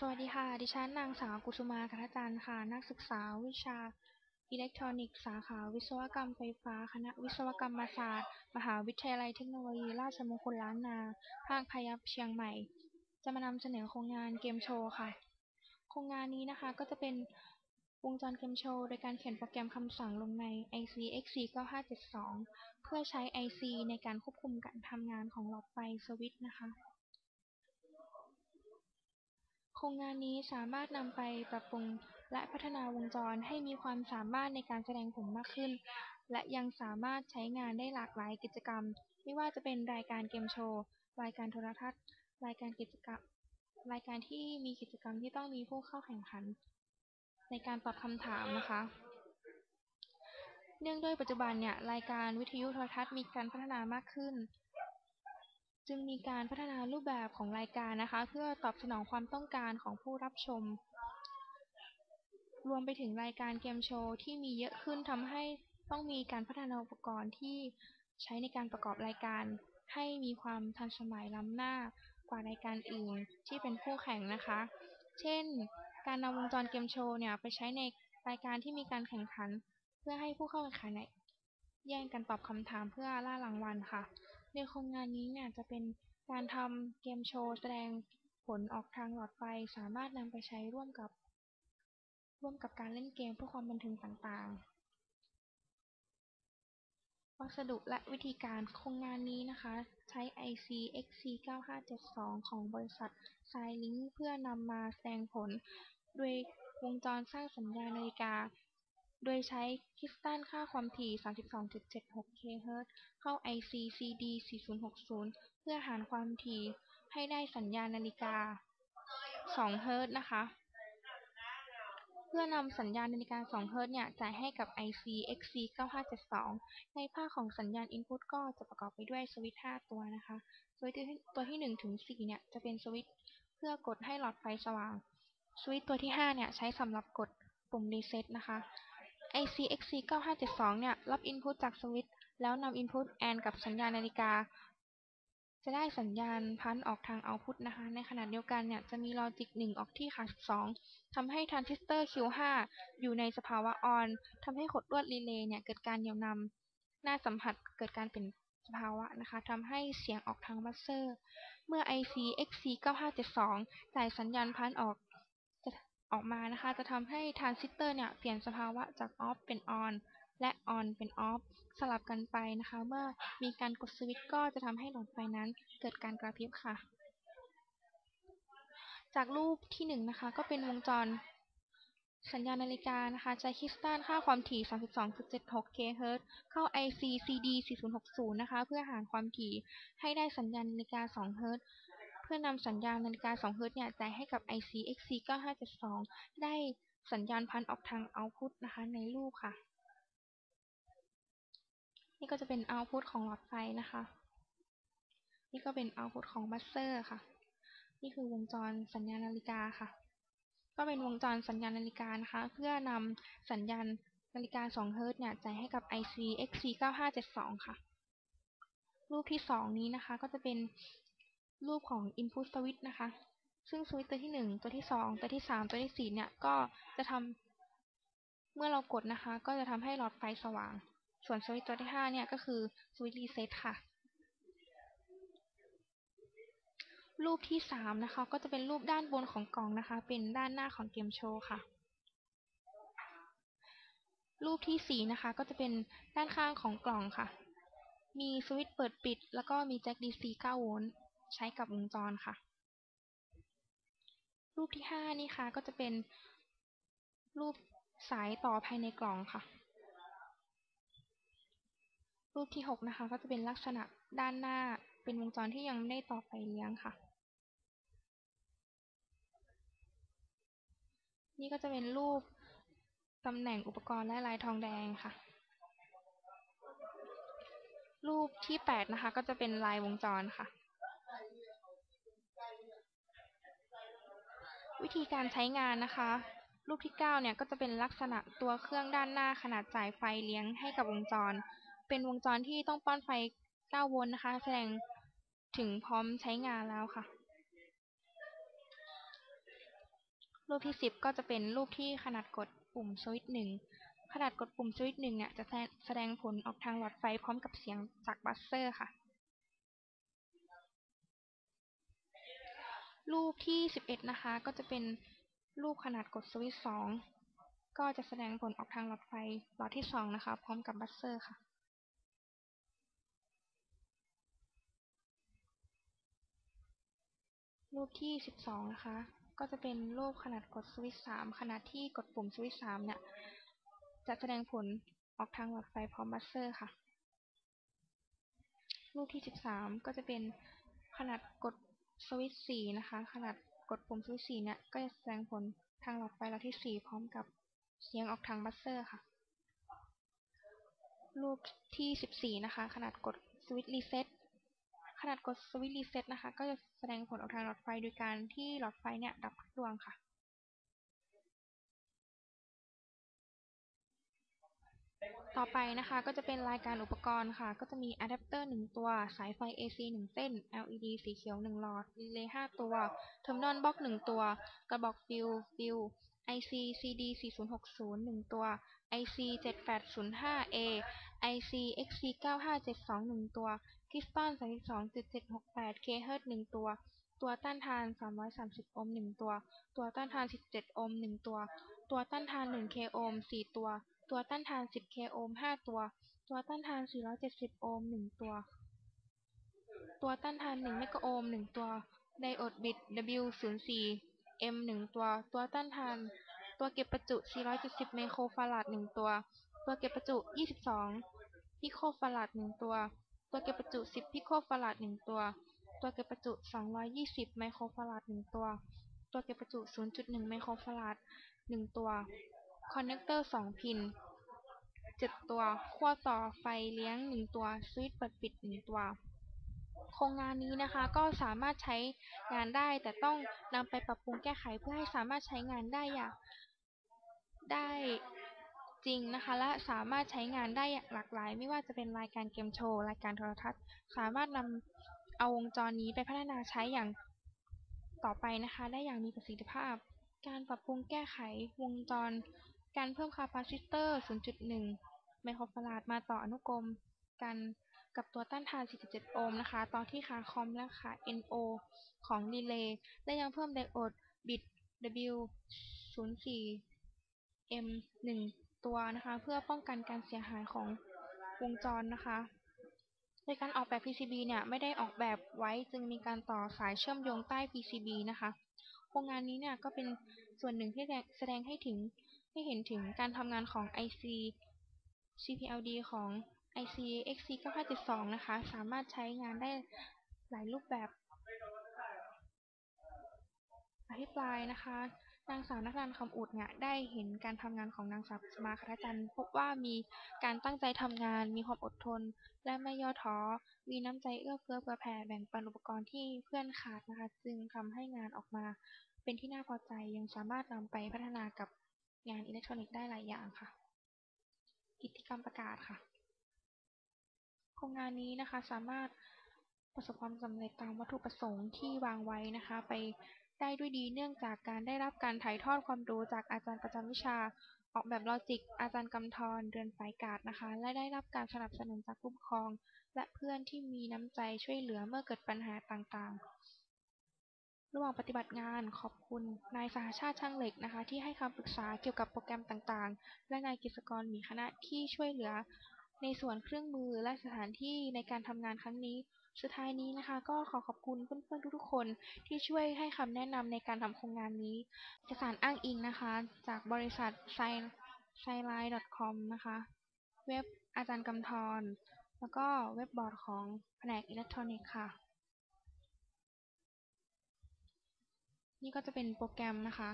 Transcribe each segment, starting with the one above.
สวัสดีค่ะ ดิฉันนางสาวกุสุมาคัทจันทร์ค่ะ นักศึกษาวิชาอิเล็กทรอนิกส์สาขาวิศวกรรมไฟฟ้า คณะวิศวกรรมศาสตร์ มหาวิทยาลัยเทคโนโลยี ราชมงคลล้านนา ภาคพยัพเชียงใหม่ จะมานำเสนอโครงงานเกมโชว์ค่ะ โครงงานนี้นะคะก็จะเป็นวงจรเกมโชว์ โดยการเขียนโปรแกรมคำสั่งลงใน IC XC9572 เพื่อใช้ IC ในการควบคุมการทำงานของหลอดไฟสวิตช์นะคะ รงงานนี้สามารถนำไปปรับปรุงและพัฒนาวงจรให้มีความสามารถในการแสดงผลมากขึ้น และยังสามารถใช้งานได้หลากหลายกิจกรรม ไม่ว่าจะเป็นรายการเกมโชว์ รายการโทรทัศน์ รายการกิจกรรม รายการที่มีกิจกรรมที่ต้องมีผู้เข้าแข่งขัน ในการตอบคำถามนะคะ เนื่องด้วยปัจจุบันเนี่ยรายการวิทยุโทรทัศน์มีการพัฒนามากขึ้น จึงมีการพัฒนารูปแบบของรายการนะคะ เพื่อตอบสนองความต้องการของผู้รับชม รวมไปถึงรายการเกมโชว์ที่มีเยอะขึ้นทำให้ต้องมีการพัฒนาอุปกรณ์ที่ใช้ในการประกอบรายการ ให้มีความทันสมัยล้ำหน้ากว่ารายการอื่นที่เป็นคู่แข่งนะคะ เช่น การนำวงจรเกมโชว์เนี่ยไปใช้ในรายการที่มีการแข่งขัน เพื่อให้ผู้เข้าแข่งขันแย่งกันตอบคำถามเพื่อล่ารางวัลค่ะ ในโครงงานนี้เนี่ยจะเป็นการทำเกมโชว์แสดงผลออกทางหลอดไฟ สามารถนำไปใช้ร่วมกับ ร่วมกับการเล่นเกมเพื่อความบันเทิงต่างๆ วัสดุและวิธีการโครงงานนี้นะคะ ใช้ IC XC9572 ของบริษัท Xilinx เพื่อนำมาแสดงผล โดยวงจรสร้างสัญญาณนาฬิกา โดยใช้คริสตัลค่าความถี่ 32.76 kHz เข้า IC CD4060 เพื่อหารความถี่ให้ได้สัญญาณนาฬิกา2 Hz นะคะ เพื่อนำสัญญาณนาฬิกา2 Hz เนี่ย จ่ายให้กับ IC XC9572 ในภาคของสัญญาณ Input ก็จะประกอบไปด้วยสวิตช์ 5 ตัวนะคะ สวิตช์ตัวที่1ถึง4เนี่ย จะเป็นสวิตช์เพื่อกดให้หลอดไฟสว่าง สวิตช์ตัวที่ 5 เนี่ย ใช้สำหรับกดปุ่ม Reset นะคะ IC XC9572 เนี่ย รับ Input จากสวิตช์แล้วนำ Input AND กับสัญญาณนาฬิกา จะได้สัญญาณพันออกทาง Output นะคะ ในขณะเดียวกันเนี่ย จะมีลอจิก 1 ออกที่ขาด2ทำให้ทรานซิสเตอร์ Q5 อยู่ในสภาวะ ON ทำให้ขดลวดรีเลย์เนี่ย เกิดการเหนี่ยวนำหน้าสัมผัสเกิดการเปลี่ยนสภาวะนะคะทำให้เสียงออกทางบัสเซอร์ เมื่อ IC XC9572 จ่ายสัญญาณพันออก ออกมานะคะ จะทำให้ทรานซิสเตอร์เนี่ยเปลี่ยนสภาวะจาก Off เป็น On และ On เป็น Off สลับกันไปนะคะ เมื่อมีการกดสวิตช์ก็จะทำให้หลอดไฟนั้นเกิดการกระพริบค่ะ จากรูปที่1นะคะ ก็เป็นวงจรสัญญาณนาฬิกานะคะ ใช้คริสตัลค่าความถี่ 32.76 kHz เข้า IC CD4060 นะคะ เพื่อหารความถี่ให้ได้สัญญาณนาฬิกา 2 Hz เพื่อนำสัญญาณนาฬิกา2 Hz เนี่ยจ่ายให้กับ IC XC9572 ได้สัญญาณพันออกทาง Output นะคะในรูปค่ะ นี่ก็จะเป็น Output ของหลอดไฟนะคะ นี่ก็เป็น Output ของบัสเซอร์ค่ะ นี่คือวงจรสัญญาณนาฬิกาค่ะ ก็เป็นวงจรสัญญาณนาฬิกานะคะ เพื่อนำสัญญาณนาฬิกา2 Hz เนี่ยจ่ายให้กับ IC XC9572 ค่ะ รูปที่ 2 นี้นะคะก็จะเป็น รูปของ Input Switch นะคะ ซึ่งสวิตช์ตัวที่ 1 ตัวที่ 2 ตัวที่ 3 ตัวที่ 4 เนี่ย ก็จะทำเมื่อเรากดนะคะ ก็จะทำให้หลอดไฟสว่าง ส่วนสวิตช์ตัวที่ 5 เนี่ย ก็คือสวิตช์รีเซ็ตค่ะ รูปที่ 3 นะคะ ก็จะเป็นรูปด้านบนของกล่องนะคะ เป็นด้านหน้าของเกมโชว์ค่ะรูปที่ 4 นะคะ ก็จะเป็นด้านข้างของกล่องค่ะ มีสวิตช์เปิดปิด แล้วก็มีแจ็ค DC 9 โวลต์ ใช้กับวงจรค่ะ รูปที่ 5 นี่ค่ะก็จะเป็นรูปสายต่อภายในกล่องค่ะ รูปที่ 6 นะคะ ก็จะเป็นลักษณะด้านหน้าเป็นวงจรที่ยังไม่ได้ต่อไฟเลี้ยงค่ะ นี่ก็จะเป็นรูปตำแหน่งอุปกรณ์และลายทองแดงค่ะ รูปที่ 8 นะคะ ก็จะเป็นลายวงจรค่ะ วิธีการใช้งานนะคะ รูปที่ 9 เนี่ยก็จะเป็นลักษณะตัวเครื่องด้านหน้าขนาดจ่ายไฟเลี้ยงให้กับวงจร เป็นวงจรที่ต้องป้อนไฟ 9 โวลต์นะคะ แสดงถึงพร้อมใช้งานแล้วค่ะ รูปที่สิบก็จะเป็นรูปที่ขนาดกดปุ่มสวิตช์หนึ่งขนาดกดปุ่มสวิตช์หนึ่งเนี่ยจะแสดงผลออกทางหลอดไฟพร้อมกับเสียงจากบัสเซอร์ค่ะ รูปที่สิบเอ็ดนะคะ ก็จะเป็นรูปขนาดกดสวิตช์สองก็จะแสดงผลออกทางหลอดไฟหลอดที่สองนะคะ พร้อมกับบัสเซอร์ค่ะ รูปที่สิบสองนะคะ ก็จะเป็นรูปขนาดกดสวิตช์สามขณะที่กดปุ่มสวิตช์สามเนี่ย จะแสดงผลออกทางหลอดไฟพร้อมบัสเซอร์ค่ะ รูปที่สิบสามก็จะเป็นขนาดกด สวิตช์สี่นะคะ ขนาดกดปุ่มสวิตช์สี่เนี่ย ก็จะแสดงผลทางหลอดไฟหลอดที่สี่พร้อมกับเสียงออกทางบัสเซอร์ค่ะ รูปที่สิบสี่นะคะ ขนาดกดสวิตช์รีเซ็ตขนาดกดสวิตช์รีเซ็ตนะคะ ก็จะแสดงผลออกทางหลอดไฟโดยการที่หลอดไฟเนี่ยดับทุกดวงค่ะ ต่อไปนะคะก็จะเป็นรายการอุปกรณ์ค่ะ ก็จะมีอะแดปเตอร์1ตัว สายไฟ AC 1 เส้น LED สีเขียว 1 หลอดรีเลย์5ตัว เทอร์มินอลบล็อก 1 ตัว กระบอกฟิลฟิล IC CD 4060 1 ตัว IC 7805A IC XC 9572 1 ตัวคริสตัล32.768 kHz 1 ตัว ตัวต้านทาน 330 โอห์ม 1 ตัว ตัวต้านทาน 17 โอห์ม 1 ตัว ตัวต้านทาน 1 k โอห์ม 4 ตัว ตัวต้านทาน 10 k โอห์ม 5 ตัว ตัวต้านทาน 470 โอห์ม 1 ตัว ตัวต้านทาน1เมกะโอห์ม 1 ตัว ไดโอดบิต W04 M 1 ตัว ตัวต้านทาน ตัวเก็บประจุ 470 ไมโครฟาราด 1 ตัว ตัวเก็บประจุ 22 พิโคฟาราด 1 ตัว ตัวเก็บประจุ 10 พิโคฟาราด 1 ตัว ตัวเก็บประจุ 220 ไมโครฟาราด 1 ตัว ตัวเก็บประจุ 0.1 ไมโครฟาราด 1 ตัว คอนเนคเตอร์2พิน7ตัว ขั้วต่อไฟเลี้ยง1ตัว สวิตช์เปิดปิด1ตัว โครงงานนี้นะคะก็สามารถใช้งานได้ แต่ต้องนำไปปรับปรุงแก้ไขเพื่อให้สามารถใช้งานได้อย่างได้จริงนะคะ และสามารถใช้งานได้อย่างหลากหลาย ไม่ว่าจะเป็นรายการเกมโชว์ รายการโทรทัศน์ สามารถนำเอาวงจรนี้ไปพัฒนาใช้อย่างต่อไปนะคะ ได้อย่างมีประสิทธิภาพ การปรับปรุงแก้ไขวงจร การเพิ่มคาปาซิเตอร์ 0.1 ไมโครฟาราดมาต่ออนุกรมกันกับตัวต้านทาน 47 โอห์มนะคะ ต่อที่ขาคอมและขา NO ของรีเลย์ และยังเพิ่มไดโอดบิต W04 M 1ตัวนะคะ เพื่อป้องกันการเสียหายของวงจรนะคะโดยการออกแบบ PCB เนี่ย ไม่ได้ออกแบบไว้จึงมีการต่อสายเชื่อมโยงใต้ PCB นะคะ โครงงานนี้เนี่ย ก็เป็นส่วนหนึ่งที่แสดงให้ถึง ให้เห็นถึงการทำงานของ IC CPLD ของ IC XC 9572 นะคะ สามารถใช้งานได้หลายรูปแบบ อภิปรายนะคะ นางสาวนักรันคำอุดเนี่ยได้เห็นการทำงานของนางสาวปัสมาคทจันทร์พบว่ามีการตั้งใจทำงาน มีความอดทน และไม่ย่อท้อ มีน้ำใจเอื้อเฟื้อเผื่อแผ่แบ่งปันอุปกรณ์ที่เพื่อนขาดนะคะ จึงทำให้งานออกมาเป็นที่น่าพอใจยังสามารถนำไปพัฒนากับ งานอิเล็กทรอนิกส์ได้หลายอย่างค่ะ กิจกรรมประกาศค่ะ โครงงานนี้นะคะสามารถประสบความสำเร็จตามวัตถุประสงค์ที่วางไว้นะคะ ไปได้ด้วยดีเนื่องจากการได้รับการถ่ายทอดความรู้จากอาจารย์ประจำวิชา ออกแบบลอจิก อาจารย์กำธรเดือนสายกาดนะคะ และได้รับการสนับสนุนจากผู้ปกครอง และเพื่อนที่มีน้ำใจช่วยเหลือเมื่อเกิดปัญหาต่างๆ ระหว่างปฏิบัติงานขอบคุณนายสหชาติช่างเหล็กนะคะ ที่ให้คำปรึกษาเกี่ยวกับโปรแกรมต่างๆ และนายกฤษกรหมีคณะที่ช่วยเหลือ ในส่วนเครื่องมือและสถานที่ในการทำงานครั้งนี้ สุดท้ายนี้นะคะ ก็ขอขอบคุณเพื่อนๆทุกๆคนที่ช่วยให้คำแนะนำในการทำโครงงานนี้เอกสารอ้างอิงนะคะ จากบริษัท sciline.com นะคะ เว็บอาจารย์กำธรแล้วก็เว็บบอร์ดของแผนกอิเล็กทรอนิกส์ค่ะ นี่ก็จะเป็นโปรแกรมนะคะ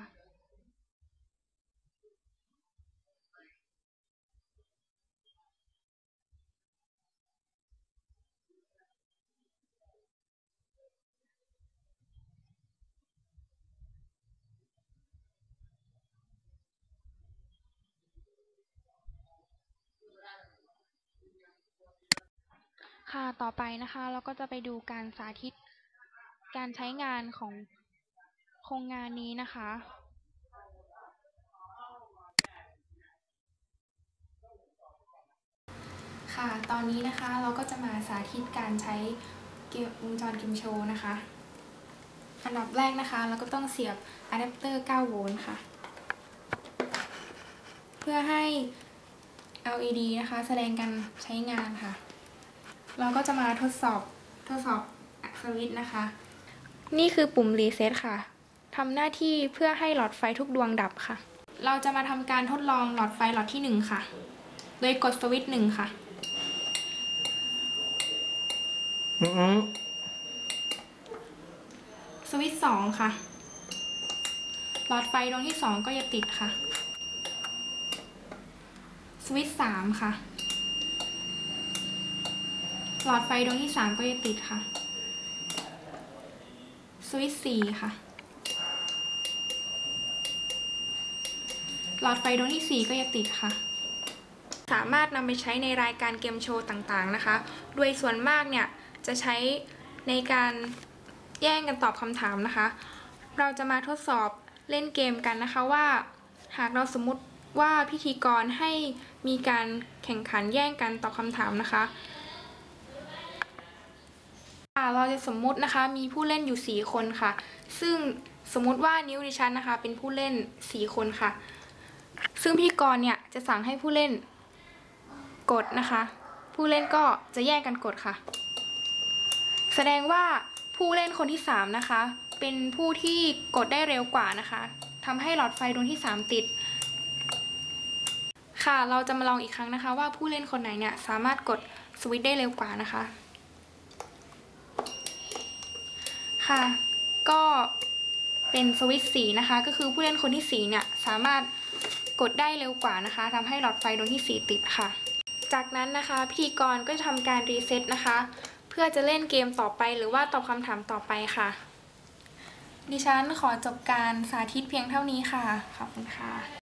ค่ะ ต่อไปนะคะ เราก็จะไปดูการสาธิตการใช้งานของ ครงงานนี้นะคะค่ะ ตอนนี้นะคะเราก็จะมาสาธิตการใช้วงจรกิมโชนะคะ อันดับแรกนะคะเราก็ต้องเสียบอะแดปเตอร์ 9 โวลต์ค่ะ เพื่อให้ LED นะคะ แสดงการใช้งานค่ะ เราก็จะมาทดสอบทดสอบสวิตช์นะคะ นี่คือปุ่มรีเซ็ตค่ะ ทำหน้าที่เพื่อให้หลอดไฟทุกดวงดับค่ะ เราจะมาทำการทดลองหลอดไฟหลอดที่ 1 ค่ะ โดยกดสวิตช์หนึ่งค่ะ อืมสวิตช์สองค่ะ หลอดไฟดวงที่สองก็จะติดค่ะ สวิตช์สามค่ะ หลอดไฟดวงที่สามก็จะติดค่ะ สวิตช์สี่ค่ะ หลอดไฟดวงที่สี่ก็จะติดค่ะ สามารถนำไปใช้ในรายการเกมโชว์ต่างๆนะคะ โดยส่วนมากเนี่ยจะใช้ในการแย่งกันตอบคำถามนะคะ เราจะมาทดสอบเล่นเกมกันนะคะว่า หากเราสมมติว่าพิธีกรให้มีการแข่งขันแย่งกันตอบคำถามนะคะเราจะสมมุตินะคะมีผู้เล่นอยู่ 4 คนค่ะ ซึ่งสมมุติว่านิ้วดิฉันนะคะ เป็นผู้เล่น 4 คนค่ะ ซึ่งพิธีกรเนี่ยจะสั่งให้ผู้เล่นกดนะคะ ผู้เล่นก็จะแย่งกันกดค่ะ แสดงว่าผู้เล่นคนที่ 3 นะคะ เป็นผู้ที่กดได้เร็วกว่านะคะทำให้หลอดไฟดวงที่ 3 ติด ค่ะเราจะมาลองอีกครั้งนะคะ ว่าผู้เล่นคนไหนเนี่ยสามารถกดสวิตช์ได้เร็วกว่านะคะ ค่ะ ก็เป็นสวิตช์สีนะคะ ก็คือผู้เล่นคนที่4เนี่ยสามารถ กดได้เร็วกว่านะคะทำให้หลอดไฟดวงที่ 4 ติดค่ะ จากนั้นนะคะ พิธีกรก็จะทำการรีเซ็ตนะคะ เพื่อจะเล่นเกมต่อไปหรือว่าตอบคำถามต่อไปค่ะ ดิฉันขอจบการสาธิตเพียงเท่านี้ค่ะ ขอบคุณค่ะ